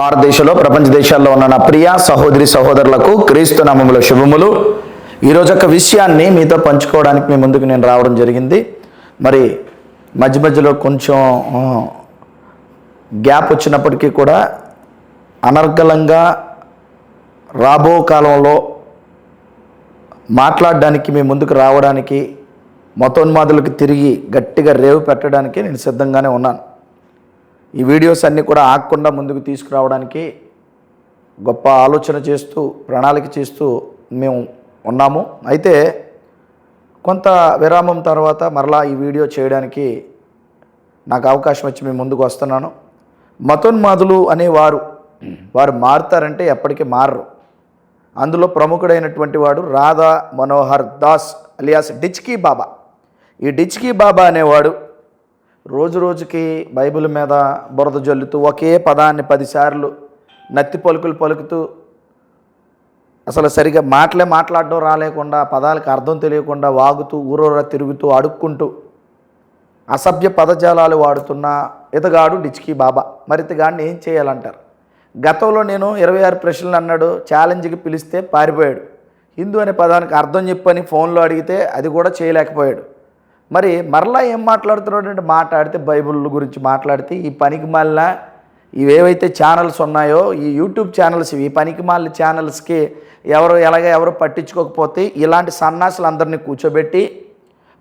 భారతదేశంలో ప్రపంచ దేశాల్లో ఉన్న నా ప్రియ సహోదరి సహోదరులకు క్రీస్తు నామముల శుభములు. ఈరోజు ఒక విషయాన్ని మీతో పంచుకోవడానికి మీ ముందుకు నేను రావడం జరిగింది. మరి మధ్య మధ్యలో కొంచెం గ్యాప్ వచ్చినప్పటికీ కూడా అనర్గళంగా రాబో కాలంలో మాట్లాడడానికి మీ ముందుకు రావడానికి మతోన్మాదులకు తిరిగి గట్టిగా రేవు పెట్టడానికి నేను సిద్ధంగానే ఉన్నాను. ఈ వీడియోస్ అన్నీ కూడా ఆగకుండా ముందుకు తీసుకురావడానికి గొప్ప ఆలోచన చేస్తూ ప్రణాళిక చేస్తూ మేము ఉన్నాము. అయితే కొంత విరామం తర్వాత మరలా ఈ వీడియో చేయడానికి నాకు అవకాశం వచ్చి మేము ముందుకు వస్తున్నాను. మతోన్మాదులు అనేవారు వారు మారుతారంటే ఎప్పటికీ మారరు. అందులో ప్రముఖుడైనటువంటి వాడు రాధా మనోహర్ దాస్ అలియాస్ డిచ్కీ బాబా. ఈ డిచ్కీ బాబా అనేవాడు రోజు రోజుకి బైబిల్ మీద బురద జల్లుతూ ఒకే పదాన్ని పదిసార్లు నత్తి పలుకులు పలుకుతూ అసలు సరిగా మాటలే మాట్లాడడం రాలేకుండా పదాలకు అర్థం తెలియకుండా వాగుతూ ఊరూర తిరుగుతూ అడుక్కుంటూ అసభ్య పదజాలాలు వాడుతున్న ఇతగాడు డిచ్కి బాబా. మరి ఇతగాడిని ఏం చేయాలంటారు? గతంలో నేను ఇరవై ఆరు ప్రశ్నలు అన్నాడు ఛాలెంజ్కి పిలిస్తే పారిపోయాడు. హిందూ అనే పదానికి అర్థం చెప్పని ఫోన్లో అడిగితే అది కూడా చేయలేకపోయాడు. మరి మరలా ఏం మాట్లాడుతున్నాడు అంటే మాట్లాడితే బైబిల్ గురించి మాట్లాడితే ఈ పనికి మాలిన ఇవేవైతే ఛానల్స్ ఉన్నాయో ఈ యూట్యూబ్ ఛానల్స్ ఈ పనికి మాలిన ఛానల్స్కి ఎవరు ఎలాగ ఎవరు పట్టించుకోకపోతే ఇలాంటి సన్నాసులు అందరినీ కూర్చోబెట్టి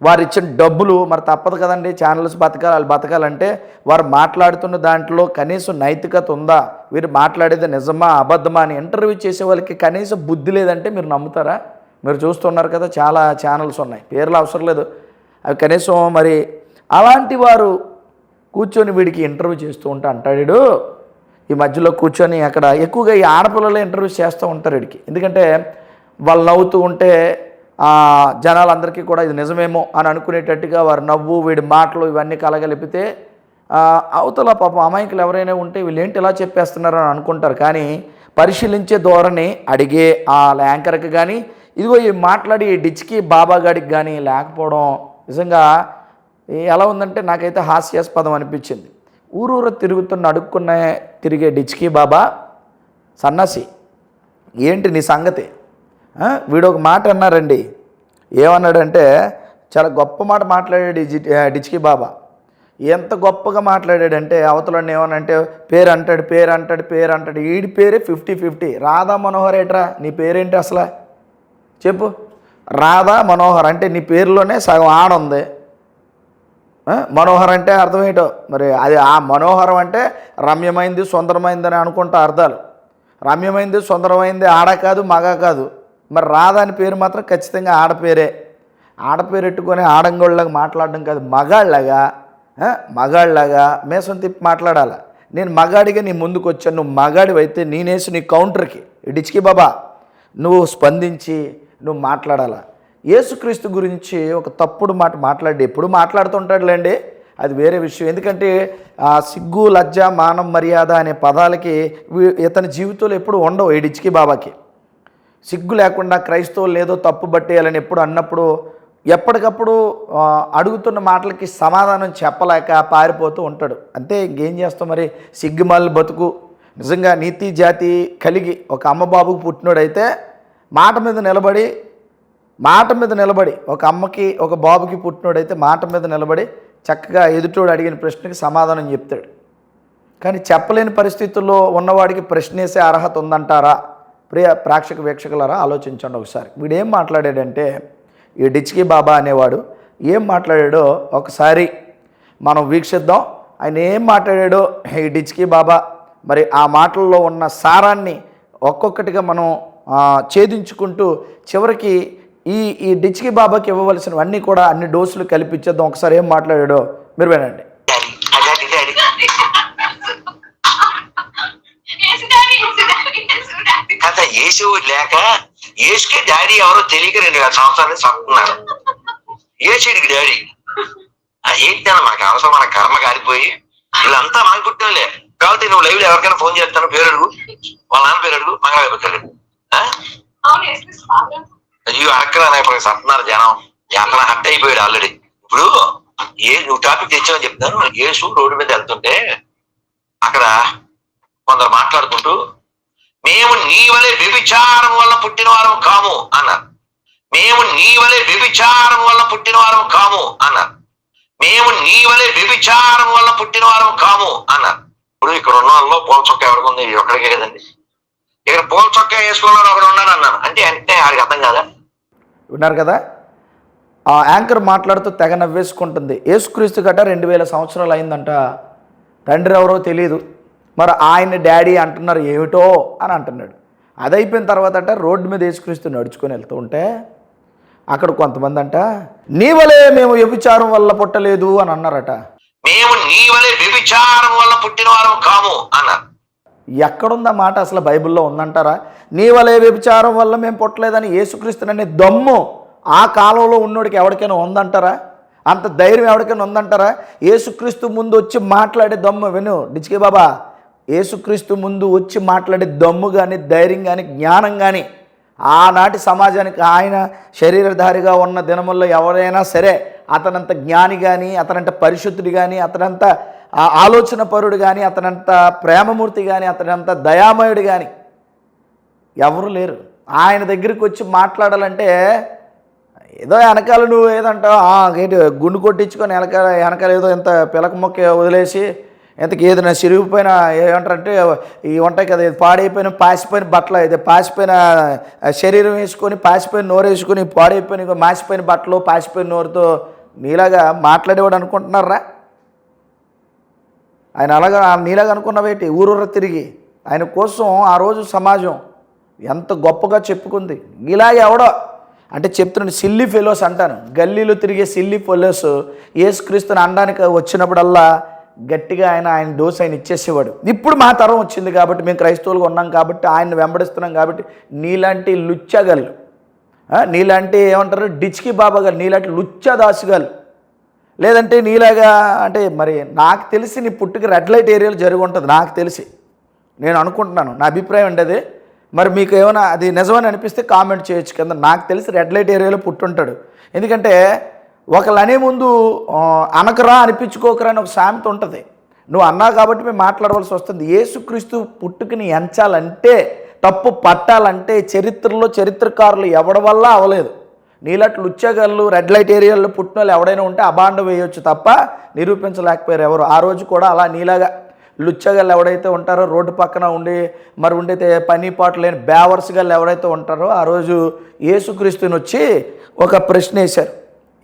వారు ఇచ్చిన డబ్బులు మరి తప్పదు కదండి ఛానల్స్ బతకాలి వాళ్ళు బతకాలంటే వారు మాట్లాడుతున్న దాంట్లో కనీసం నైతికత ఉందా? వీరు మాట్లాడేది నిజమా అబద్ధమా అని ఇంటర్వ్యూ చేసే వాళ్ళకి కనీసం బుద్ధి లేదంటే మీరు నమ్ముతారా? మీరు చూస్తున్నారు కదా చాలా ఛానల్స్ ఉన్నాయి పేర్లు అవసరం లేదు. అవి కనీసం మరి అలాంటి వారు కూర్చొని వీడికి ఇంటర్వ్యూ చేస్తూ ఉంటా అంటాడు ఈ మధ్యలో కూర్చొని అక్కడ ఎక్కువగా ఈ ఆడపిల్లలు ఇంటర్వ్యూస్ చేస్తూ ఉంటారు వీడికి. ఎందుకంటే వాళ్ళు నవ్వుతూ ఉంటే ఆ, జనాలందరికీ కూడా ఇది నిజమేమో అని అనుకునేటట్టుగా వారు నవ్వు వీడి మాటలు ఇవన్నీ కలగలిపితే అవతల పాపం అమాయకులు ఎవరైనా ఉంటే వీళ్ళు ఏంటి ఇలా చెప్పేస్తున్నారు అని అనుకుంటారు. కానీ పరిశీలించే ధోరణి అడిగే ఆ యాంకర్కి కానీ ఇదిగో ఈ మాట్లాడి డిచ్కి బాబాగాడికి కానీ లేకపోవడం నిజంగా ఎలా ఉందంటే నాకైతే హాస్యాస్పదం అనిపించింది. ఊరూర తిరుగుతున్న అడుక్కున్న తిరిగే డిచ్కి బాబా సన్నాసి ఏంటి నీ సంగతి? వీడు ఒక మాట అన్నారండి. ఏమన్నాడంటే చాలా గొప్ప మాట మాట్లాడాడు డిచ్కి బాబా. ఎంత గొప్పగా మాట్లాడాడంటే అవతలని ఏమనంటే పేరు అంటాడు పేరు అంటాడు పేరు అంటాడు వీడి పేరే ఫిఫ్టీ ఫిఫ్టీ. రాధా మనోహర్ ఏట్రా? నీ పేరేంటి అసలు? చెప్పు. రాధా మనోహర్ అంటే నీ పేరులోనే సగం ఆడ ఉంది. మనోహర్ అంటే అర్థం ఏంటో? మరి అది ఆ మనోహరం అంటే రమ్యమైంది సుందరమైంది అని అనుకుంటా అర్థాలు. రమ్యమైంది సుందరమైంది ఆడ కాదు మగ కాదు. మరి రాధ అని పేరు మాత్రం ఖచ్చితంగా ఆడపేరే ఆడపేరు ఎట్టుకొని ఆడంగోళ్ళగా మాట్లాడడం కాదు మగాళ్ళగా మగాళ్ళగా మేసం తిప్పి మాట్లాడాలి? నేను మగాడిగా నీ ముందుకు వచ్చాను నువ్వు మగాడివైతే నేనేసి నీ కౌంటర్కి ఇడిచికి బాబా నువ్వు స్పందించి నువ్వు మాట్లాడాలా? యేసుక్రీస్తు గురించి ఒక తప్పుడు మాట మాట్లాడి ఎప్పుడు మాట్లాడుతుంటాడులేండి? అది వేరే విషయం. ఎందుకంటే ఆ సిగ్గు లజ్జ మానం మర్యాద అనే పదాలకి ఇతని జీవితంలో ఎప్పుడు ఉండవు ఈ బాబాకి. సిగ్గు లేకుండా క్రైస్తవులు ఏదో తప్పు పట్టేయాలని ఎప్పుడు అన్నప్పుడు ఎప్పటికప్పుడు అడుగుతున్న మాటలకి సమాధానం చెప్పలేక పారిపోతూ ఉంటాడు. అంతే ఇంకేం చేస్తాం మరి? సిగ్గుమాలి బతుకు. నిజంగా నీతి జాతి కలిగి ఒక అమ్మబాబుకు పుట్టినోడైతే మాట మీద నిలబడి మాట మీద నిలబడి ఒక అమ్మకి ఒక బాబుకి పుట్టినోడైతే మాట మీద నిలబడి చక్కగా ఎదుటోడు అడిగిన ప్రశ్నకి సమాధానం చెప్తాడు. కానీ చెప్పలేని పరిస్థితుల్లో ఉన్నవాడికి ప్రశ్నేసే అర్హత ఉందంటారా? ప్రియ ప్రేక్షక వీక్షకులారా ఆలోచించండి ఒకసారి. వీడు ఏం మాట్లాడాడంటే ఈ డిచ్కి బాబా అనేవాడు ఏం మాట్లాడాడో ఒకసారి మనం వీక్షిద్దాం. ఆయన ఏం మాట్లాడాడో ఈ డిచ్కి బాబా మరి ఆ మాటల్లో ఉన్న సారాన్ని ఒక్కొక్కటిగా మనం ఛేదించుకుంటూ చివరికి ఈ ఈ డిచ్కి బాబాకి ఇవ్వవలసినవన్నీ కూడా అన్ని డోసులు కల్పించేద్దాం. ఒకసారి ఏం మాట్లాడాడో మీరు వినండి. డాడీ డాడీ కథ యేసు లేక యేసుకి డాడీ ఎవరో తెలియక రెండు వేల సంవత్సరాలు చంపుతున్నారు. యేసుడికి డాడీ. ఏంటి ఏంటన్నా మనకు అవసరం మన కర్మ కాలిపోయి వీళ్ళంతా మనకు పుట్టినలే కాబట్టి నువ్వు లైవ్లో ఎవరికైనా ఫోన్ చేస్తాను పేరు అడుగు వాళ్ళ నాన్న పేరు అడుగు మంగళ అయ్యో అడక్కరా ఇప్పుడు సత్తున్నారు జనం. అతను హట్ అయిపోయాడు ఆల్రెడీ ఇప్పుడు ఏ నువ్వు టాపిక్ తెచ్చావని చెప్తాను యేసు రోడ్డు మీద వెళ్తుంటే అక్కడ కొందరు మాట్లాడుకుంటూ మేము నీ వలె వ్యభిచారం వల్ల పుట్టిన వారం కాము అన్నారు. మేము నీ వలె వ్యభిచారం వల్ల పుట్టిన వారం కాము అన్నారు. మేము నీ వలె వ్యభిచారం వల్ల పుట్టిన వారం కాము అన్నారు. ఇప్పుడు ఇక్కడ ఉన్న వాళ్ళలో పూల చొక్క ఎవరికి ఉంది? ఒక్కడికే కదండి. ఇక్కడ పూల చొక్క వేసుకున్నారు ఒకడు ఉన్నాడు అన్నాను. అంటే అంటే ఆడికి అర్థం కాదా? విన్నారు కదా? ఆ యాంకర్ మాట్లాడుతూ తెగ నవ్వేసుకుంటుంది. యేసుక్రీస్తు గట రెండు వేల సంవత్సరాలు అయిందంట. తండ్రి ఎవరో తెలియదు మరి ఆయన డాడీ అంటున్నారు ఏమిటో అని అంటున్నాడు. అది అయిపోయిన తర్వాత అంట రోడ్డు మీద యేసుక్రీస్తు నడుచుకొని వెళ్తూ ఉంటే అక్కడ కొంతమంది అంట నీ వలే మేము వ్యభిచారం వల్ల పుట్టలేదు అని అన్నారట. మేము నీ వలె వ్యభిచారం వల్ల పుట్టిన వారం కాము అన్నారు. ఎక్కడుందా మాట అసలు బైబిల్లో ఉందంటారా? నీ వలే వ్యభిచారం వల్ల మేము పుట్టలేదని యేసుక్రీస్తుననే దమ్ము ఆ కాలంలో ఉన్నోడికి ఎవరికైనా ఉందంటారా? అంత ధైర్యం ఎవరికైనా ఉందంటారా? యేసుక్రీస్తు ముందు వచ్చి మాట్లాడే దమ్ము విను. డిచికే బాబా యేసుక్రీస్తు ముందు వచ్చి మాట్లాడే దమ్ము కానీ ధైర్యం కానీ జ్ఞానం కానీ ఆనాటి సమాజానికి ఆయన శరీరధారిగా ఉన్న దినముల్లో ఎవరైనా సరే అతనంత జ్ఞాని కానీ అతనంత పరిశుద్ధుడు కానీ అతనంత ఆ ఆలోచన పరుడు కానీ అతనంత ప్రేమమూర్తి కానీ అతనంత దయామయుడు కానీ ఎవరు లేరు. ఆయన దగ్గరికి వచ్చి మాట్లాడాలంటే ఏదో వెనకాల నువ్వు ఏదంటావు ఏంటి గుండు కొట్టించుకొని వెనకాల వెనకాల ఏదో ఇంత పిలక మొక్క వదిలేసి ఇంతకి ఏదైనా చిరిగిపోయిన ఏమంటారంటే ఈ ఉంటాయి కదా ఇది పాడైపోయిన పాసిపోయిన బట్టలు ఇది పాసిపోయిన శరీరం వేసుకొని పాసిపోయిన నోరు వేసుకొని పాడైపోయిన మాసిపోయిన బట్టలు పాసిపోయిన నోరుతో నీలాగా మాట్లాడేవాడు అనుకుంటున్నారా? ఆయన అలాగా నీలాగా అనుకున్నవేటి ఊరూర తిరిగి. ఆయన కోసం ఆ రోజు సమాజం ఎంత గొప్పగా చెప్పుకుంది. ఇలా ఎవడో అంటే చెప్తున్నాను సిల్లీ ఫెలోస్ అంటాను. గల్లీలో తిరిగే సిల్లీ ఫెలోస్ ఏసుక్రీస్తుని అనడానికి వచ్చినప్పుడల్లా గట్టిగా ఆయన ఆయన డోస్ ఆయన ఇచ్చేసేవాడు. ఇప్పుడు మా తరం వచ్చింది కాబట్టి మేము క్రైస్తవులుగా ఉన్నాం కాబట్టి ఆయన్ని వెంబడిస్తున్నాం కాబట్టి నీలాంటి లుచ్చగలు నీలాంటి ఏమంటారు? డిచ్కి బాబాగారు నీలాంటి లుచ్చదాసుగాలు లేదంటే నీలాగా అంటే మరి నాకు తెలిసి నీ పుట్టుకి రెడ్ లైట్ ఏరియాలో జరిగి ఉంటుంది నాకు తెలిసి. నేను అనుకుంటున్నాను నా అభిప్రాయం ఉండేది. మరి మీకు ఏమైనా అది నిజమని అనిపిస్తే కామెంట్ చేయొచ్చు కింద. నాకు తెలిసి రెడ్ లైట్ ఏరియాలో పుట్టుంటాడు. ఎందుకంటే ఒకళ్ళు అనే ముందు అనకరా అనిపించుకోకరా అని ఒక సామెత ఉంటుంది. నువ్వు అన్నావు కాబట్టి మేము మాట్లాడవలసి వస్తుంది. యేసుక్రీస్తు పుట్టుకుని ఎంచాలంటే తప్పు పట్టాలంటే చరిత్రలో చరిత్రకారులు ఎవడి వల్ల అవలేదు. నీలట్లు లుచ్చగళ్ళు రెడ్ లైట్ ఏరియాలో పుట్టిన వాళ్ళు ఎవడైనా ఉంటే అబాండ వేయొచ్చు తప్ప నిరూపించలేకపోయారు ఎవరు. ఆ రోజు కూడా అలా నీలాగా లుచ్చగళ్ళు ఎవడైతే ఉంటారో రోడ్డు పక్కన ఉండి మరి ఉండైతే పని పాటు లేని బేవర్స్ గళ్ళు ఎవరైతే ఉంటారో ఆ రోజు యేసుక్రీస్తుని వచ్చి ఒక ప్రశ్న వేశారు.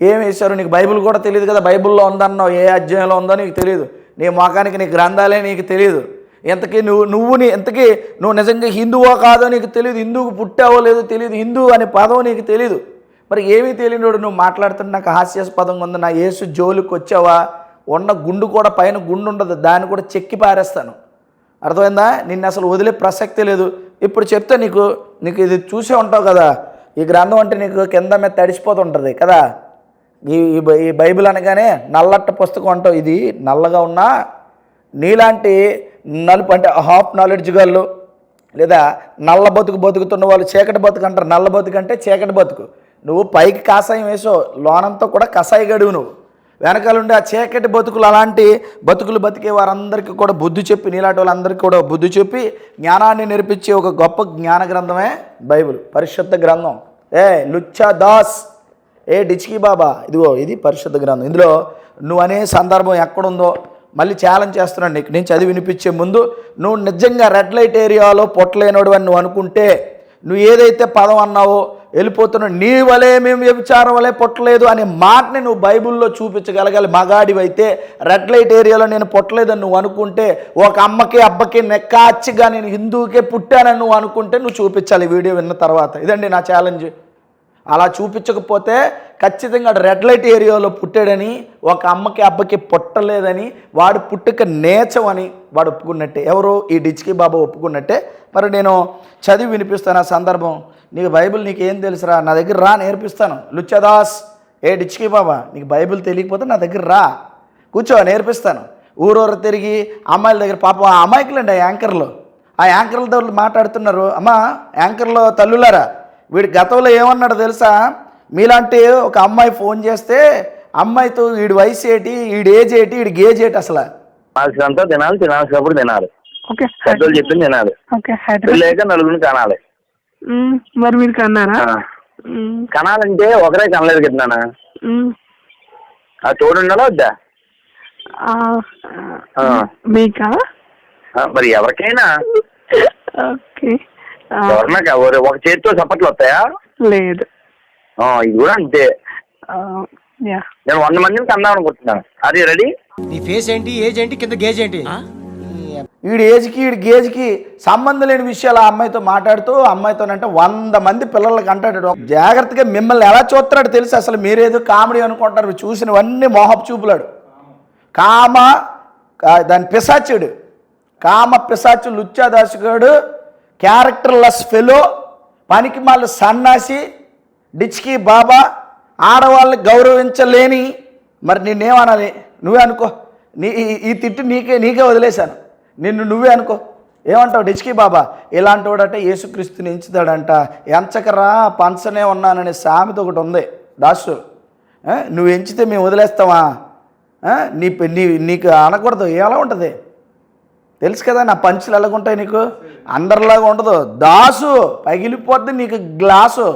ఏం వేశారు? నీకు బైబిల్ కూడా తెలియదు కదా బైబిల్లో ఉందన్నావు ఏ అధ్యాయంలో ఉందో నీకు తెలియదు నీ మొఖానికి నీ గ్రంథాలే నీకు తెలియదు ఇంతకీ నువ్వు నువ్వు నీ ఇంతకీ నువ్వు నిజంగా హిందువో కాదో నీకు తెలియదు హిందువుకు పుట్టావో లేదో తెలియదు హిందూ అనే పదం నీకు తెలియదు మరి ఏమీ తెలియనోడు నువ్వు మాట్లాడుతున్న నాకు హాస్యాస్పదంగా ఉంది నా యేసు జోలికి వచ్చావా? ఉన్న గుండు కూడా పైన గుండు ఉండదు దాన్ని కూడా చెక్కి పారేస్తాను. అర్థమైందా? నిన్ను అసలు వదిలే ప్రసక్తి లేదు. ఇప్పుడు చెప్తే నీకు నీకు ఇది చూసే ఉంటావు కదా. ఈ గ్రంథం అంటే నీకు కింద మీద తడిసిపోతుంటుంది కదా. ఈ ఈ బై- ఈ బైబిల్ అనగానే నల్లట్ట పుస్తకం అంటావు ఇది. నల్లగా ఉన్నా నీలాంటి నలుపు అంటే హాఫ్ నాలెడ్జ్ గళ్ళు లేదా నల్ల బతుకు బతుకుతున్న వాళ్ళు చీకటి బతుకు అంటారు. నల్ల బతుకు అంటే చీకటి బతుకు. నువ్వు పైకి కాషాయం వేసావు లోనంతా కూడా కషాయ గడువు నువ్వు. వెనకాలండి ఆ చీకటి బతుకులు అలాంటి బతుకులు బతికే వారందరికీ కూడా బుద్ధి చెప్పి నీలాంటి వాళ్ళందరికీ కూడా బుద్ధి చెప్పి జ్ఞానాన్ని నేర్పించే ఒక గొప్ప జ్ఞాన గ్రంథమే బైబిల్ పరిశుద్ధ గ్రంథం. ఏ లుచ్చా దాస్. ఏ డిచ్కి బాబా. ఇదిగో ఇది పరిశుద్ధ గ్రంథం. ఇందులో నువ్వు అనే సందర్భం ఎక్కడుందో మళ్ళీ ఛాలెంజ్ చేస్తున్నాను నీకు. నేను చదివి వినిపించే ముందు నువ్వు నిజంగా రెడ్ లైట్ ఏరియాలో పొట్టలేనోడు అని నువ్వు అనుకుంటే నువ్వు ఏదైతే పదం అన్నావో వెళ్ళిపోతున్నావు నీ వలే మేము వ్యభిచారం వలే పొట్టలేదు అనే మాటని నువ్వు బైబిల్లో చూపించగలగాలి. మగాడివైతే రెడ్ లైట్ ఏరియాలో నేను పొట్టలేదని నువ్వు అనుకుంటే ఒక అమ్మకి అబ్బకి నెక్కాచ్చిగా నేను హిందువుకే పుట్టానని నువ్వు అనుకుంటే నువ్వు చూపించాలి వీడియో విన్న తర్వాత. ఇదండి నా ఛాలెంజ్ అలా చూపించకపోతే ఖచ్చితంగా రెడ్ లైట్ ఏరియాలో పుట్టాడని ఒక అమ్మకి అబ్బకి పుట్టలేదని వాడు పుట్టుక నేచమని వాడు ఒప్పుకున్నట్టే. ఎవరు ఈ డిచ్కి బాబా ఒప్పుకున్నట్టే. మరి నేను చదివి వినిపిస్తాను ఆ సందర్భం. నీకు బైబిల్ నీకు ఏం తెలుసురా? నా దగ్గర రా నేర్పిస్తాను లుచ్చదాస్ ఏ డిచ్కి బాబా నీకు బైబిల్ తెలియకపోతే నా దగ్గర రా. కూర్చో నేర్పిస్తాను ఊరూరు తిరిగి అమ్మాయిల దగ్గర పాపం ఆ అమాయకులండి ఆ యాంకర్లు. ఆ యాంకర్లతో మాట్లాడుతున్నారు. అమ్మా యాంకర్లో తల్లులారా వీడి గతంలో ఏమన్నాడు తెలుసా? మీలాంటి ఒక అమ్మాయి ఫోన్ చేస్తే అమ్మాయితో వీడి వయసు ఏంటి వీడి ఏజ్ ఏంటి వీడి గేజ్ ఏంటి అసలు? తినాల్సినంత తినాలి తినాల్సినప్పుడు తినాలి. ఓకే. చెప్పింది హైదరాబాద్. పెళ్ళాక నలుగురిని కనాలి మ్మ్. మరి మీరు కన్నారా. కనాలంటే ఒకరే కనలేదు కదా నాన్న. ఆ తోడు ఉండాలా వద్దా. మీకా? మరి ఎవరికైనా. ఓకే. ఒక చేతితో చప్పట్లు వస్తాయా? లేదు. ఆ, ఇది కూడా అంతే. నేను వంద మందిని కందాం అనుకుంటున్నాను. అది రెడీ? నీ ఫేస్ ఏంటి ఏజ్ ఏంటి కింద గేజ్ ఏంటి? వీడి ఏజ్కి వీడి గేజ్కి సంబంధం లేని విషయాలు ఆ అమ్మాయితో మాట్లాడుతూ అమ్మాయితోనంటే వంద మంది పిల్లలకి అంటాడు జాగ్రత్తగా మిమ్మల్ని ఎలా చూస్తున్నాడు తెలుసు. అసలు మీరేదో కామెడీ అనుకుంటారు చూసినవన్నీ మోహపు చూపులాడు. కామ దాని పిశాచుడు. కామ పిశాచు లుచ్చాదాసుగాడు క్యారెక్టర్ లెస్ ఫెలో పనికి మాల సన్నాసి డిచ్కి బాబా ఆడవాళ్ళని గౌరవించలేని. మరి నిన్నేమనాలి? నువ్వే అనుకో. నీ ఈ- ఈ తిట్టు నీకే నీకే వదిలేశాను. నిన్ను నువ్వే అనుకో. ఏమంటావు? డిచ్కి బాబా ఇలాంటి వాడంటే యేసుక్రీస్తుని ఎంచుతాడంట. ఎంచకరా పంచనే ఉన్నాననే సామెత ఒకటి ఉంది. దాసు నువ్వు ఎంచితే మేము వదిలేస్తావా నీ నీ నీకు అనకూడదు. ఎలా ఉంటుంది? తెలుసు కదా నా పంచులు ఎలాగుంటాయి నీకు? అందరిలాగా ఉండదు. దాసు పగిలిపోద్ది నీకు గ్లాసు.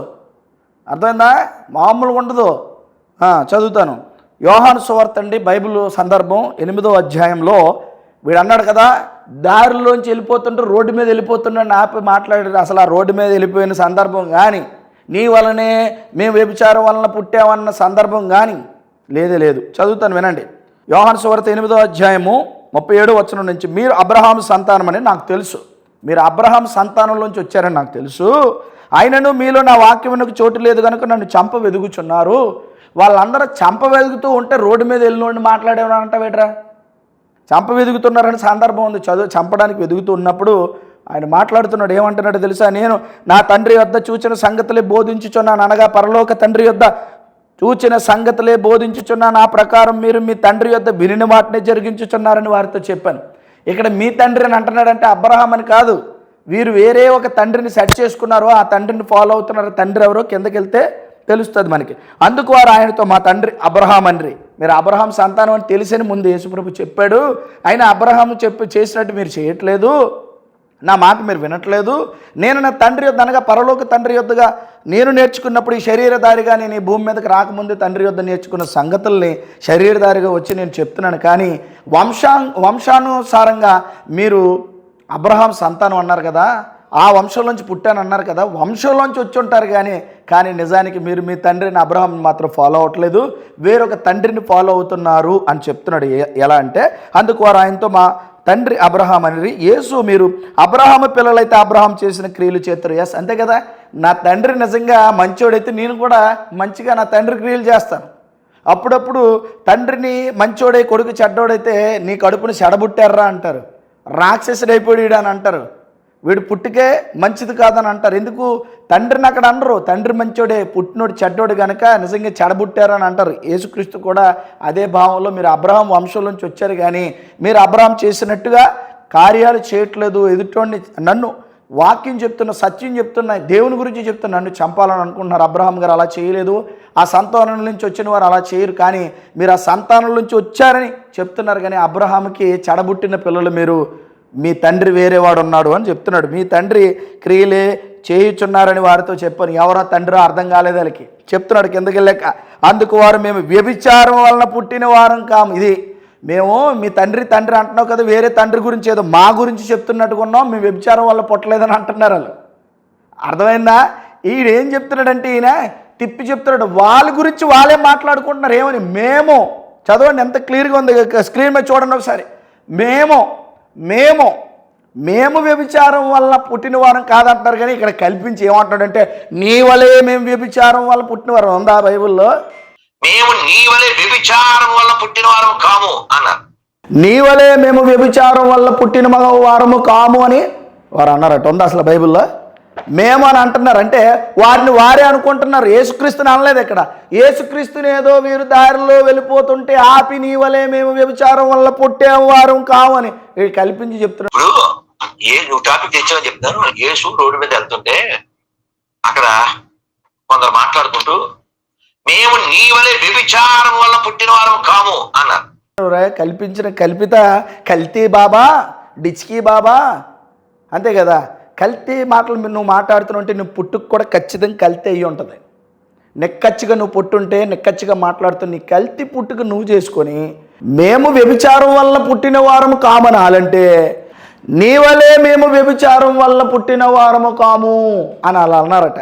అర్థమైందా? మామూలుగా ఉండదు. చదువుతాను. యోహాను సువార్త అండి బైబిల్ సందర్భం ఎనిమిదో అధ్యాయంలో వీడు అన్నాడు కదా దారిలోంచి వెళ్ళిపోతుంటే రోడ్డు మీద వెళ్ళిపోతున్నాడు ఆపి మాట్లాడారు. అసలు ఆ రోడ్డు మీద వెళ్ళిపోయిన సందర్భం కానీ నీ వలనే మేము వ్యభిచారం వలన పుట్టామన్న సందర్భం కానీ లేదే లేదు. చదువుతాను వినండి. యోహాన్ సువార్త ఎనిమిదో అధ్యాయము ముప్పై ఏడో వచనం నుంచి మీరు అబ్రహాం సంతానం అని నాకు తెలుసు. మీరు అబ్రహాం సంతానంలోంచి వచ్చారని నాకు తెలుసు. ఆయనను మీలో నా వాక్యమునకు చోటు లేదు కనుక నన్ను చంప వెదుగుచున్నారు. వాళ్ళందరూ చంప వెదుగుతూ ఉంటే రోడ్డు మీద వెళ్ళినోడిని మాట్లాడేవాడు అంటావేట్రా చంప వెదుగుతున్నారని సందర్భం ఉంది. చదువు చంపడానికి వెదుగుతున్నప్పుడు ఆయన మాట్లాడుతున్నాడు. ఏమంటున్నాడు తెలుసా? నేను నా తండ్రి వద్ద చూచిన సంగతులే బోధించుచున్నాను. అనగా పరలోక తండ్రి యొద్ద చూచిన సంగతులే బోధించుచున్నాను. ఆ ప్రకారం మీరు మీ తండ్రి యొద్ద వినిన వాటినే జరిగించుచున్నారని వారితో చెప్పాను. ఇక్కడ మీ తండ్రి అని అంటున్నాడంటే అబ్రహాం అని కాదు. వీరు వేరే ఒక తండ్రిని సెట్ చేసుకున్నారు ఆ తండ్రిని ఫాలో అవుతున్నారు. తండ్రి ఎవరో కిందకి వెళ్తే తెలుస్తుంది మనకి. అందుకు వారు ఆయనతో మా తండ్రి అబ్రహాం అండ్రి మీరు అబ్రహాం సంతానం అని తెలిసని ముందు యేసుప్రభు చెప్పాడు. ఆయన అబ్రహాం చెప్పి చేసినట్టు మీరు చేయట్లేదు. నా మాట మీరు వినట్లేదు. నేను నా తండ్రి యొద్ అనగా పరలోక తండ్రి యొద్దగా నేను నేర్చుకున్నప్పుడు ఈ శరీరధారిగా నేను ఈ భూమి మీదకి రాకముందు తండ్రి యొద్ద నేర్చుకున్న సంగతుల్ని శరీరధారిగా వచ్చి నేను చెప్తున్నాను. కానీ వంశా వంశానుసారంగా మీరు అబ్రహాం సంతానం అన్నారు కదా ఆ వంశంలోంచి పుట్టాను అన్నారు కదా వంశంలోంచి వచ్చి ఉంటారు కానీ కానీ నిజానికి మీరు మీ తండ్రిని అబ్రహం మాత్రం ఫాలో అవ్వట్లేదు. వేరొక తండ్రిని ఫాలో అవుతున్నారు అని చెప్తున్నాడు ఎలా అంటే అందుకు వారు ఆయనతో మా తండ్రి అబ్రహాం అని యేసు మీరు అబ్రహాము పిల్లలైతే అబ్రహాం చేసిన క్రియలు చేస్తారు. ఎస్ అంతే కదా. నా తండ్రి నిజంగా మంచోడైతే నేను కూడా మంచిగా నా తండ్రి క్రియలు చేస్తాను. అప్పుడప్పుడు తండ్రిని మంచోడై కొడుకు చెడ్డోడైతే నీ కడుపుని చెడబుట్టారా అంటారు. రాక్షసుడైపోయాడు అని అంటారు. వీడు పుట్టుకే మంచిది కాదని అంటారు. ఎందుకు? తండ్రిని అక్కడ అనరు. తండ్రి మంచోడే పుట్టినోడు చెడ్డోడు కనుక నిజంగా చెడబుట్టారని అంటారు. యేసుక్రీస్తు కూడా అదే భావంలో మీరు అబ్రహాం వంశం నుంచి వచ్చారు కానీ మీరు అబ్రహాం చేసినట్టుగా కార్యాలు చేయట్లేదు. ఎదుటోడిని నన్ను వాక్యం చెప్తున్న సత్యం చెప్తున్న దేవుని గురించి చెప్తున్న నన్ను చంపాలని అనుకుంటున్నారు. అబ్రహాం గారు అలా చేయలేదు. ఆ సంతానం నుంచి వచ్చిన వారు అలా చేయరు కానీ మీరు ఆ సంతానం నుంచి వచ్చారని చెప్తున్నారు కానీ అబ్రహాంకి చెడబుట్టిన పిల్లలు మీరు మీ తండ్రి వేరేవాడు ఉన్నాడు అని చెప్తున్నాడు. మీ తండ్రి క్రియలే చేయుచున్నారని వారితో చెప్పాను. ఎవరో తండ్రి అర్థం కాలేదు వాళ్ళకి. చెప్తున్నాడు కిందకి వెళ్ళాక. అందుకు వారు మేము వ్యభిచారం వలన పుట్టిన వారం కాము. ఇది మేము మీ తండ్రి తండ్రి అంటున్నావు కదా వేరే తండ్రి గురించి ఏదో మా గురించి చెప్తున్నట్టుగా ఉన్నాం మేము వ్యభిచారం వల్ల పుట్టలేదని అంటున్నారు వాళ్ళు. అర్థమైందా? ఈయన ఏం చెప్తున్నాడంటే ఈయన తిప్పి చెప్తున్నాడు. వాళ్ళ గురించి వాళ్ళే మాట్లాడుకుంటున్నారు. ఏమని? మేము. చదవండి ఎంత క్లియర్గా ఉంది. స్క్రీన్ మీద చూడండి ఒకసారి. మేము మేము మేము వ్యభిచారం వల్ల పుట్టిన వారం కాదంటున్నారు కానీ ఇక్కడ కల్పించి ఏమంటున్నాడంటే నీ వలే మేము వ్యభిచారం వల్ల పుట్టిన వారం ఉందా బైబిల్లో? మేము నీ వలె వ్యభిచారం వల్ల పుట్టిన వారం కాము అన్నారు. నీ వలే మేము వ్యభిచారం వల్ల పుట్టిన మగ వారము కాము అని వారు అన్నారట. ఉంది అసలు బైబిల్లో? మేము అని అంటున్నారు అంటే వారిని వారే అనుకుంటున్నారు. ఏసుక్రీస్తుని అనలేదు ఇక్కడ. ఏసుక్రీస్తుని ఏదో వీరు దారిలో వెళ్ళిపోతుంటే ఆపి నీ వలే మేము వ్యభిచారం వల్ల పుట్టే వారం కాము అని కల్పించి చెప్తున్నారు. ఏ నువ్వు టాపిక్ తెచ్చావని చెప్తాను యేసు రోడ్డు మీద వెళ్తుంటే అక్కడ కొందరు మాట్లాడుకుంటూ మేము నీ వలె వ్యభిచారం వల్ల పుట్టిన వారం కాము అన్నారు. కల్పించిన కల్పిత కల్తీ బాబా డిచ్కీ బాబా అంతే కదా? కల్తీ మాటలు నువ్వు మాట్లాడుతుంటే నువ్వు పుట్టుకు కూడా ఖచ్చితంగా కల్తీ అయ్యి ఉంటుంది. నిక్కచ్చిగా నువ్వు పుట్టుంటే నిక్కచ్చిగా మాట్లాడుతూ నీ కల్తీ పుట్టుక నువ్వు చేసుకొని మేము వ్యభిచారం వల్ల పుట్టిన వారము కామనాలంటే నీ వలే మేము వ్యభిచారం వల్ల పుట్టిన వారము కాము అని అలా అన్నారట.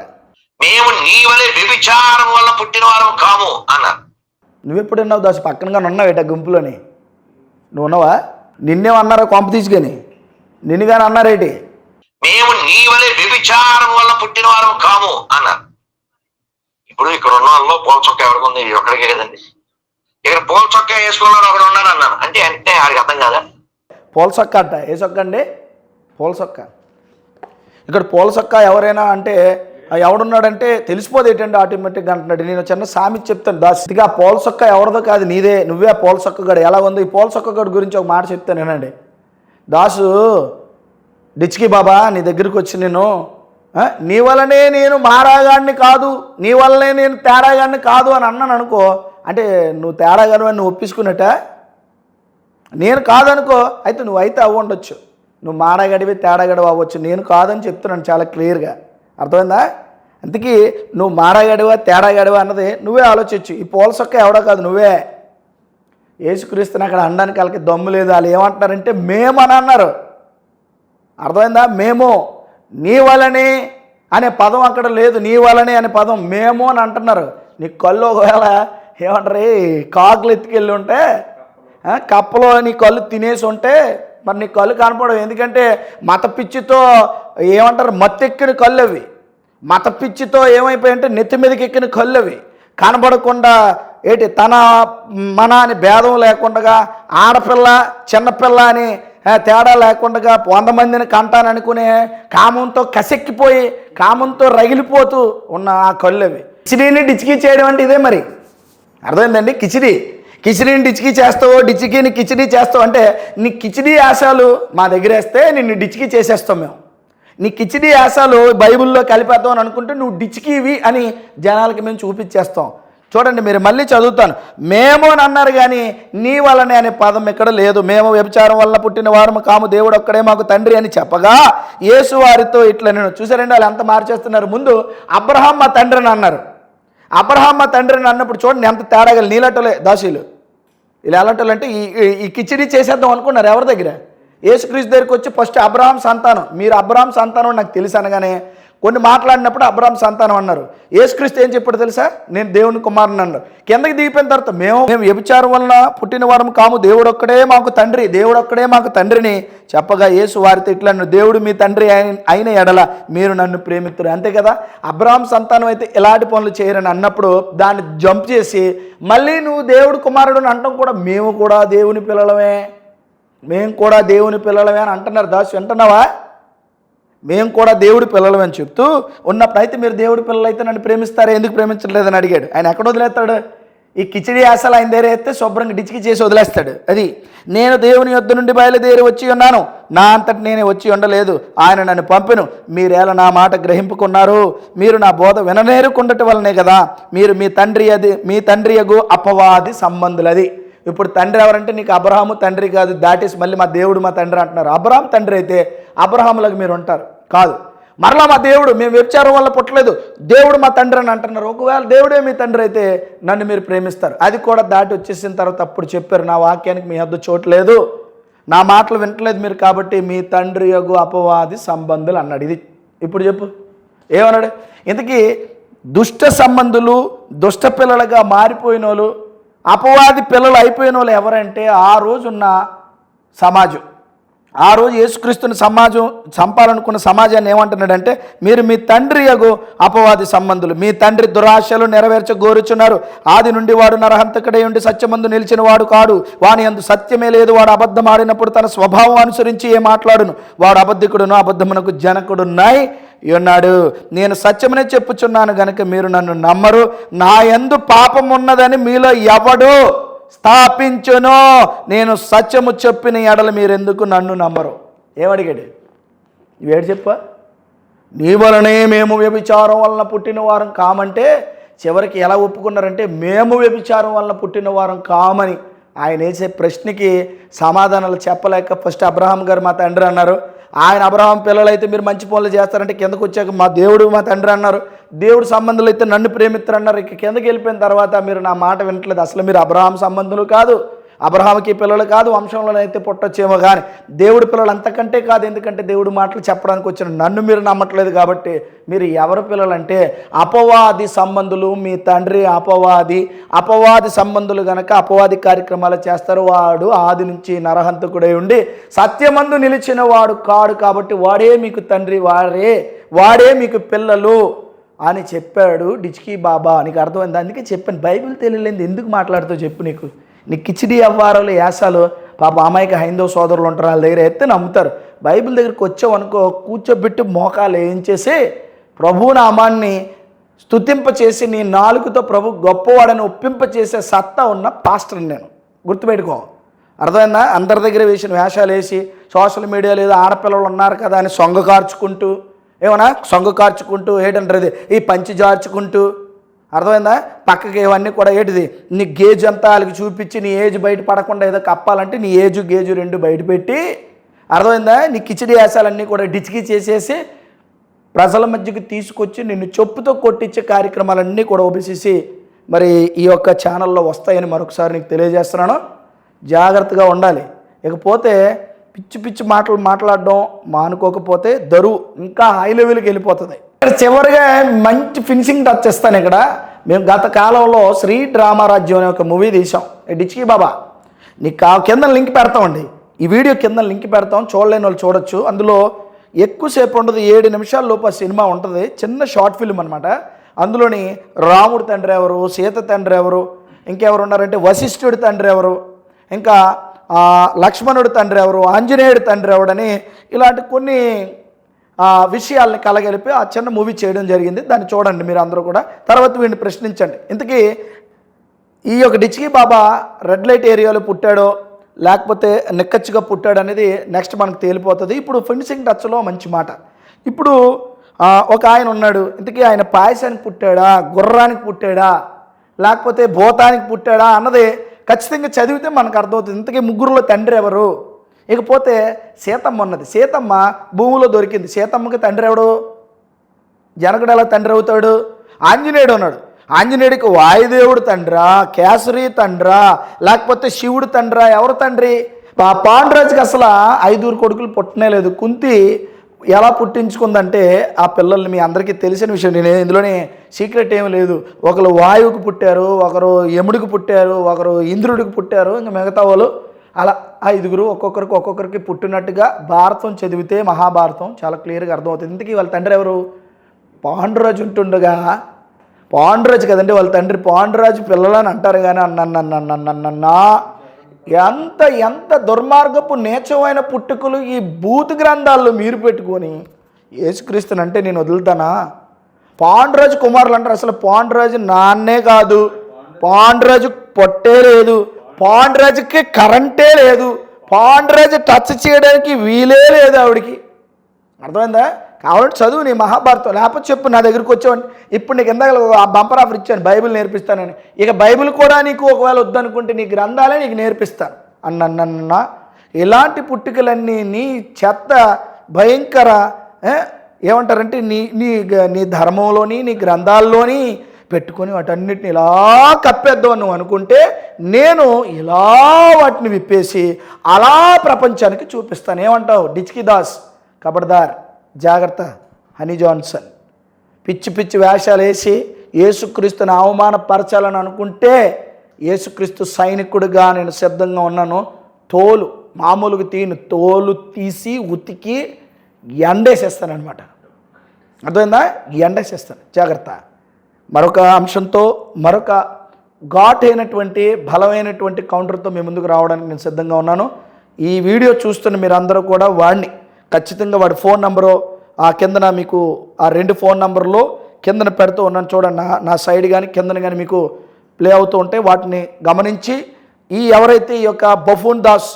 మేము నీ వలె వ్యభిచారం వల్ల పుట్టిన వారం కాము అన్నారు. నువ్వెప్పుడు ఉన్నావు దాసు పక్కనగా ఉన్నావు ఇట గుంపులోని? నువ్వు ఉన్నావా నిన్నేమన్నారా కొంప తీసుకొని? నిన్ను కానీ అన్నారేటి? మేము నీ వలె వ్యభిచారం వల్ల పుట్టిన వారం కాము అన్నారు. ఇప్పుడు ఇక్కడ ఉన్న వాళ్ళలో పోల్చొక్క చొక్క ఎవరికి ఉంది? ఒక్కడికే కదండి. ఇక్కడ పోల్చొక్క చొక్క వేసుకున్నారు ఒకడు ఉన్నాడు అన్నాను అంటే అంటే ఆడికి అర్థం కాదా? పోల్సొక్క అంట. ఏ సొక్క అండి? పోల్సొక్క ఇక్కడ పోల్సొక్క ఎవరైనా అంటే ఎవడున్నాడంటే తెలిసిపోదు ఏంటంటే ఆటోమేటిక్గా అంటున్నాడు. నేను చిన్న సామి చెప్తాను. దాస్తిగా పోల్సొక్క ఎవరిదో కాదు నీదే. నువ్వే పోల్సొక్కగాడు ఎలా ఉంది ఈ పోల్సొక్కగాడు గురించి ఒక మాట చెప్తాను వినండి. దాసు డిచ్కి బాబా నీ దగ్గరికి వచ్చి నేను నీ వల్లనే నేను మారాగాడిని కాదు నీ వల్లనే నేను తేడాగాడిని కాదు అని అన్నాను అనుకో అంటే నువ్వు తేడాగాను అని నువ్వు ఒప్పించుకున్నట్ట? నేను కాదనుకో అయితే నువ్వు అయితే అవ్వ ఉండొచ్చు. నువ్వు మాడగడివి తేడాగడివి అవ్వచ్చు. నేను కాదని చెప్తున్నాను చాలా క్లియర్గా. అర్థమైందా? అందుకే నువ్వు మాడగడివా తేడాగడివా అన్నది నువ్వే ఆలోచించు. ఈ పూల సొక్క ఎవడో కాదు నువ్వే. ఏసుక్రీస్తుని అక్కడ అనడానికి వాళ్ళకి దమ్ము లేదు. వాళ్ళు ఏమంటున్నారంటే మేము అని అన్నారు. అర్థమైందా? మేము నీ వలనే అనే పదం అక్కడ లేదు. నీ వలనే అనే పదం మేము అని అంటున్నారు. నీ కళ్ళు ఒకవేళ ఏమంటారు? కాకులు ఎత్తుకెళ్ళి ఉంటే కప్పలో నీ కళ్ళు తినేసి ఉంటే మరి నీ కళ్ళు కనపడవు. ఎందుకంటే మత పిచ్చితో ఏమంటారు? మత్తెక్కిన కళ్ళు అవి మత పిచ్చితో ఏమైపోయాయంటే నెత్తి మీదకి ఎక్కిన కళ్ళు అవి కనబడకుండా ఏంటి? తన మన అని భేదం లేకుండా ఆడపిల్ల చిన్నపిల్ల అని తేడా లేకుండా వంద మందిని కంటాననుకునే కామంతో కసెక్కిపోయి కామంతో రగిలిపోతూ ఉన్న ఆ కళ్ళు అవి కిచిడీని డిచికీ చేయడం అంటే ఇదే మరి. అర్థమైందండి? కిచిడి. కిచిడీని డిచికీ చేస్తావు డిచికీని కిచిడీ చేస్తావు అంటే నీ కిచిడీ ఆశాలు మా దగ్గర వేస్తే నిన్ను డిచికి చేసేస్తాం మేము. నీ కిచిడీ యాసాలు బైబిల్లో కలిపేద్దాం అని అనుకుంటే నువ్వు డిచికీవి అని జనాలకి మేము చూపించేస్తాం. చూడండి మీరు మళ్ళీ చదువుతాను. మేము అని అన్నారు కానీ నీ వల్లనే అనే పదం ఇక్కడ లేదు. మేము వ్యభిచారం వల్ల పుట్టిన వారము కాము. దేవుడు ఒక్కడే మాకు తండ్రి అని చెప్పగా యేసు వారితో ఇట్లా నేను చూసారండి వాళ్ళు ఎంత మార్చేస్తున్నారు? ముందు అబ్రహాం మా తండ్రి అని అన్నారు. అబ్రహాం మా తండ్రి అని అన్నప్పుడు చూడండి ఎంత తేడాగలు నీలటలే దాసీలు. ఇలా ఎలాంటి అంటే ఈ ఈ- ఈ చేసేద్దాం అనుకున్నారు ఎవరి దగ్గర? యేసుక్రీస్తు దగ్గరికి వచ్చి ఫస్ట్ అబ్రహాం సంతానం. మీరు అబ్రహాం సంతానం నాకు తెలుసు అనగానే కొన్ని మాట్లాడినప్పుడు అబ్రామ్ సంతానం అన్నారు. యేసుక్రీస్తు ఏం చెప్పాడు తెలుసా? నేను దేవుని కుమారుని అన్నారు కిందకి దిగిపోయిన తర్వాత మేము మేము వ్యభిచారం వలన పుట్టిన వారం కాము దేవుడు ఒక్కడే మాకు తండ్రి దేవుడు ఒక్కడే మాకు తండ్రిని చెప్పగా యేసు వారితో ఇట్లా దేవుడు మీ తండ్రి అయిన- అయిన ఎడల మీరు నన్ను ప్రేమిత్తురు. అంతే కదా? అబ్రహాం సంతానం అయితే ఇలాంటి పనులు చేయరని అన్నప్పుడు దాన్ని జంప్ చేసి మళ్ళీ నువ్వు దేవుడు కుమారుడు అని అంటాం కూడా మేము కూడా దేవుని పిల్లలమే. మేము కూడా దేవుని పిల్లలమే అని అంటున్నారు దాసు. వింటున్నావా? మేము కూడా దేవుడి పిల్లలమని చెప్తూ ఉన్నప్పుడైతే మీరు దేవుడి పిల్లలు అయితే నన్ను ప్రేమిస్తారా? ఎందుకు ప్రేమించలేదని అడిగాడు. ఆయన ఎక్కడ వదిలేస్తాడు? ఈ కిచిడి ఆశలు ఆయన దగ్గర అయితే శుభ్రంగా డిచికి చేసి వదిలేస్తాడు. అది నేను దేవుని యొద్ నుండి బయలుదేరి వచ్చి ఉన్నాను. నా అంతటి నేనే వచ్చి ఉండలేదు. ఆయన నన్ను పంపెను. మీరేలా నా మాట గ్రహింపుకున్నారు. మీరు నా బోధ విననేరుకుండటం వల్లనే కదా. మీరు మీ తండ్రి అది మీ తండ్రి అగు అపవాది సంబంధులది. ఇప్పుడు తండ్రి ఎవరంటే నీకు అబ్రహాము తండ్రి కాదు. దాటేసి మళ్ళీ మా దేవుడు మా తండ్రి అంటున్నారు. అబ్రహాం తండ్రి అయితే అబ్రహాములకు మీరు ఉంటారు. కాదు. మరలా మా దేవుడు మేము వ్యభిచారం వల్ల పుట్టలేదు. దేవుడు మా తండ్రి అని అంటున్నారు. ఒకవేళ దేవుడే మీ తండ్రి అయితే నన్ను మీరు ప్రేమిస్తారు. అది కూడా దాటి వచ్చేసిన తర్వాత అప్పుడు చెప్పారు నా వాక్యానికి మీ హద్దు చోటు లేదు. నా మాటలు వింటలేదు మీరు కాబట్టి మీ తండ్రి యొక్క అపవాది సంబంధులు అన్నాడు. ఇది ఇప్పుడు చెప్పు. ఏమన్నాడు? ఇంతకీ దుష్ట సంబంధులు దుష్ట పిల్లలుగా మారిపోయిన వాళ్ళు అపవాది పిల్లలు అయిపోయిన వాళ్ళు ఎవరంటే ఆ రోజున్న సమాజం. ఆ రోజు యేసుక్రీస్తుని సమాజం చంపాలనుకున్న సమాజాన్ని ఏమంటున్నాడంటే మీరు మీ తండ్రి యగు అపవాది సంబంధులు మీ తండ్రి దురాశలు నెరవేర్చగోరుచున్నారు. ఆది నుండి వాడు నరహంతకుడై ఉండి సత్యమందు నిలిచిన వాడు కాడు. వాని అందు సత్యమే లేదు వాడు అబద్ధం ఆడినప్పుడు తన స్వభావం అనుసరించి ఏ మాట్లాడును? వాడు అబద్ధికుడును అబద్ధమునకు జనకుడున్నాయి ఉన్నాడు. నేను సత్యమనే చెప్పుచున్నాను గనుక మీరు నన్ను నమ్మరు. నా ఎందు పాపం ఉన్నదని మీలో ఎవడు స్థాపించును. నేను సత్యము చెప్పిన ఎడలు మీరెందుకు నన్ను నమ్మరు? ఏమడిగాడు? ఇవేడు చెప్ప. నీ వలనే మేము వ్యభిచారం వలన పుట్టిన వారం కామంటే చివరికి ఎలా ఒప్పుకున్నారంటే మేము వ్యభిచారం వలన పుట్టిన వారం కామని. ఆయన వేసే ప్రశ్నకి సమాధానాలు చెప్పలేక ఫస్ట్ అబ్రహాం గారు మా తండ్రి అన్నారు. ఆయన అబ్రహం పిల్లలైతే మీరు మంచి పనులు చేస్తారంటే కిందకు వచ్చాక మా దేవుడు మా తండ్రి అన్నారు. దేవుడు సంబంధులు అయితే నన్ను ప్రేమిస్తారు అన్నారు ఇక కిందకి వెళ్ళిపోయిన తర్వాత మీరు నా మాట వినట్లేదు. అసలు మీరు అబ్రహాం సంబంధులు కాదు. అబ్రహాంకి పిల్లలు కాదు వంశంలోనైతే పుట్టొచ్చేమో కానీ దేవుడి పిల్లలు అంతకంటే కాదు. ఎందుకంటే దేవుడి మాటలు చెప్పడానికి వచ్చిన నన్ను మీరు నమ్మట్లేదు కాబట్టి మీరు ఎవరి పిల్లలంటే అపవాది సంబంధులు మీ తండ్రి అపవాది. అపవాది సంబంధులు గనక అపవాది కార్యక్రమాలు చేస్తారు. వాడు ఆది నుంచి నరహంతకుడై ఉండి సత్యమందు నిలిచిన వాడు కాడు కాబట్టి వాడే మీకు తండ్రి వారే వాడే మీకు పిల్లలు అని చెప్పాడు డిచ్కీ బాబా. నీకు అర్థమైంది? అందుకే చెప్పాను. బైబిల్ తెలియలేదు. ఎందుకు మాట్లాడుతూ చెప్పు నీకు? నీ కిచిడి అవ్వారాలు యాసాలు పాప అమాయక హైందవ సోదరులు ఉంటారు వాళ్ళ దగ్గర ఎత్తే నమ్ముతారు. బైబిల్ దగ్గరికి వచ్చావనుకో కూర్చోబెట్టి మోకాలు ఏం చేసి ప్రభు నామాన్ని స్తుతింపచేసి నీ నాలుగుతో ప్రభు గొప్పవాడని ఒప్పింపచేసే సత్తా ఉన్న పాస్టర్ని నేను. గుర్తుపెట్టుకో. అర్థమైందా? అందరి దగ్గర వేసిన వేషాలు వేసి సోషల్ మీడియా లేదా ఆడపిల్లలు ఉన్నారు కదా అని సొంగ కార్చుకుంటూ ఏమన్నా? సొంగ కార్చుకుంటూ ఏంటంటారు ఈ పంచి జార్చుకుంటూ అర్థమైందా? పక్కకి ఇవన్నీ కూడా ఏంటిది? నీ గేజ్ అంతా వాళ్ళకి చూపించి నీ ఏజ్ బయట పడకుండా ఏదో కప్పాలంటే నీ ఏజ్ గేజు రెండు బయట పెట్టి అర్థమైందా? నీ కిచిడి వేసాలన్నీ కూడా డిచికి చేసేసి ప్రజల మధ్యకి తీసుకొచ్చి నిన్ను చెప్పుతో కొట్టించే కార్యక్రమాలన్నీ కూడా ఓబీసీసీ మరి ఈ యొక్క ఛానల్లో వస్తాయని మరొకసారి నీకు తెలియజేస్తున్నాను. జాగ్రత్తగా ఉండాలి. ఇకపోతే పిచ్చి పిచ్చి మాటలు మాట్లాడడం మానుకోకపోతే దరువు ఇంకా హై లెవెల్కి వెళ్ళిపోతుంది. ఇక్కడ చివరిగా మంచి ఫినిషింగ్ టచ్ ఇస్తాను ఇక్కడ. మేము గత కాలంలో శ్రీ డ్రామారాజ్యం అనే ఒక మూవీ తీసాం డిచ్కి బాబా? నీకు కా కింద లింక్ పెడతామండి ఈ వీడియో కింద లింక్ పెడతాం చూడలేని వాళ్ళు చూడొచ్చు. అందులో ఎక్కువసేపు ఉండదు ఏడు నిమిషాల లోపు ఆ సినిమా ఉంటుంది. చిన్న షార్ట్ ఫిల్మ్ అనమాట అందులోని రాముడు తండ్రి ఎవరు సీత తండ్రి ఎవరు ఇంకెవరు ఉన్నారంటే వశిష్ఠుడి తండ్రి ఎవరు ఇంకా లక్ష్మణుడి తండ్రి ఎవరు ఆంజనేయుడి తండ్రి ఎవడని ఇలాంటి కొన్ని విషయాల్ని కలగలిపి ఆ చిన్న మూవీ చేయడం జరిగింది. దాన్ని చూడండి మీరు అందరూ కూడా. తర్వాత వీడిని ప్రశ్నించండి. ఇంతకీ ఈ యొక్క డిచ్కి బాబా రెడ్ లైట్ ఏరియాలో పుట్టాడో లేకపోతే నిక్కచ్చిగా పుట్టాడు అనేది నెక్స్ట్ మనకు తేలిపోతుంది. ఇప్పుడు ఫినిషింగ్ టచ్లో మంచి మాట. ఇప్పుడు ఒక ఆయన ఉన్నాడు. ఇంతకీ ఆయన పాయసానికి పుట్టాడా గుర్రానికి పుట్టాడా లేకపోతే భూతానికి పుట్టాడా అన్నది ఖచ్చితంగా చదివితే మనకు అర్థమవుతుంది. ఇంతకీ ముగ్గురులో తండ్రి ఎవరు? ఇకపోతే సీతమ్మ ఉన్నది. సీతమ్మ భూమిలో దొరికింది. సీతమ్మకి తండ్రి ఎవడు? జనకుడు ఎలా తండ్రి అవుతాడు? ఆంజనేయుడు ఉన్నాడు. ఆంజనేయుడికి వాయుదేవుడు తండ్రా కేసరి తండ్రా లేకపోతే శివుడు తండ్రా ఎవరు తండ్రి? ఆ పాండురాజుకి అసలు ఐదుగురు కొడుకులు పుట్టనే లేదు. కుంతి ఎలా పుట్టించుకుందంటే ఆ పిల్లల్ని మీ అందరికీ తెలిసిన విషయం. నేను ఇందులోనే సీక్రెట్ ఏమీ లేదు. ఒకరు వాయువుకి పుట్టారు ఒకరు యముడికి పుట్టారు ఒకరు ఇంద్రుడికి పుట్టారు ఇంకా మిగతా వాళ్ళు అలా ఐదుగురు ఒక్కొక్కరికి ఒక్కొక్కరికి పుట్టినట్టుగా భారతం చదివితే మహాభారతం. చాలా క్లియర్గా అర్థమవుతుంది. ఇంతకీ వాళ్ళ తండ్రి ఎవరు? పాండురాజు ఉంటుండగా. పాండురాజు కదండి వాళ్ళ తండ్రి. పాండురాజు పిల్లలని అంటారు కానీ అన్నన్నన్నన్నన్నా ఎంత ఎంత దుర్మార్గపు నేచమైన పుట్టుకలు ఈ బూతు గ్రంథాల్లో మీరు పెట్టుకొని యేసుక్రీస్తుని అంటే నేను వదులుతానా? పాండురాజు కుమారులు అంటారు. అసలు పాండురాజు నాన్నే కాదు. పాండురాజు పొట్టే లేదు. పాండరాజుకి కరెంటే లేదు. పాండరాజు టచ్ చేయడానికి వీలే లేదు ఆవిడికి. అర్థమైందా? కావాలంటే చదువు నీ మహాభారతం. లేకపోతే చెప్పు నా దగ్గరికి వచ్చావని ఇప్పుడు నీకు ఇందాక ఆ బంపర్ ఆఫర్ ఇచ్చాను బైబిల్ నేర్పిస్తానని. ఇక బైబిల్ కూడా నీకు ఒకవేళ వద్దనుకుంటే నీ గ్రంథాలే నీకు నేర్పిస్తాను. అన్న ఇలాంటి పుట్టుకలన్నీ నీ చెత్త భయంకర ఏమంటారంటే నీ నీ నీ ధర్మంలోని నీ గ్రంథాల్లోని పెట్టుకొని వాటన్నిటిని ఇలా కప్పేద్దాం నువ్వు అనుకుంటే నేను ఇలా వాటిని విప్పేసి అలా ప్రపంచానికి చూపిస్తాను. ఏమంటావు? డిచ్కి దాస్ కబడ్దార్ జాగ్రత్త హనీ జాన్సన్. పిచ్చి పిచ్చి వేషాలు వేసి యేసుక్రీస్తుని అవమానపరచాలని అనుకుంటే యేసుక్రీస్తు సైనికుడిగా నేను సిద్ధంగా ఉన్నాను. తోలు మామూలుగా తీను తోలు తీసి ఉతికి ఎండేసేస్తానమాట అర్థమైందా? ఎండేసేస్తాను. జాగ్రత్త. మరొక అంశంతో మరొక ఘాట్ అయినటువంటి బలమైనటువంటి కౌంటర్తో మీ ముందుకు రావడానికి నేను సిద్ధంగా ఉన్నాను. ఈ వీడియో చూస్తున్న మీరందరూ కూడా వాడిని. ఖచ్చితంగా వాడి ఫోన్ నెంబరు ఆ కిందన మీకు ఆ రెండు ఫోన్ నెంబర్లు కిందన పెడుతూ ఉన్నాను చూడండి. నా నా సైడ్ కానీ కిందన కానీ మీకు ప్లే అవుతూ ఉంటే వాటిని గమనించి ఈ ఎవరైతే ఈ యొక్క బఫూన్ దాస్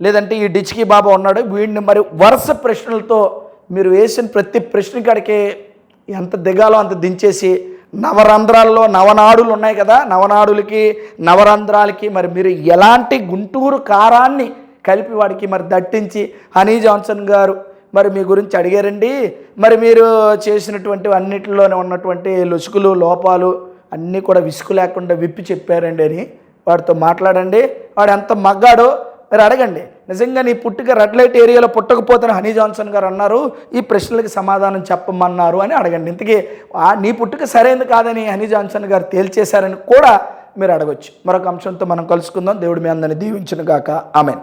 లేదంటే ఈ డిచ్కి బాబా ఉన్నాడో వీడిని మరి వరుస ప్రశ్నలతో మీరు వేసిన ప్రతి ప్రశ్న కాడికి ఎంత దిగాలో అంత దించేసి నవరంధ్రాల్లో నవనాడులు ఉన్నాయి కదా నవనాడులకి నవరంధ్రాలకి మరి మీరు ఎలాంటి గుంటూరు కారాన్ని కలిపి వాడికి మరి దట్టించి హనీ జాన్సన్ గారు మరి మీ గురించి అడిగారండి. మరి మీరు చేసినటువంటి అన్నిటిలోనే ఉన్నటువంటి లుసుకులు లోపాలు అన్నీ కూడా విసుగు లేకుండా విప్పి చెప్పారండి అని వాడితో మాట్లాడండి. వాడు ఎంత మగ్గాడో మీరు అడగండి. నిజంగా నీ పుట్టుక రెడ్ లైట్ ఏరియాలో పుట్టకపోతే హనీ జాన్సన్ గారు అన్నారు. ఈ ప్రశ్నలకి సమాధానం చెప్పమన్నారు అని అడగండి. ఇంతకీ నీ పుట్టుక సరైనది కాదని హనీ జాన్సన్ గారు తేల్చేశారని కూడా మీరు అడగొచ్చు. మరొక అంశంతో మనం కలుసుకుందాం. దేవుడి మీ అందరిని దీవించిన గాక ఆమెన్.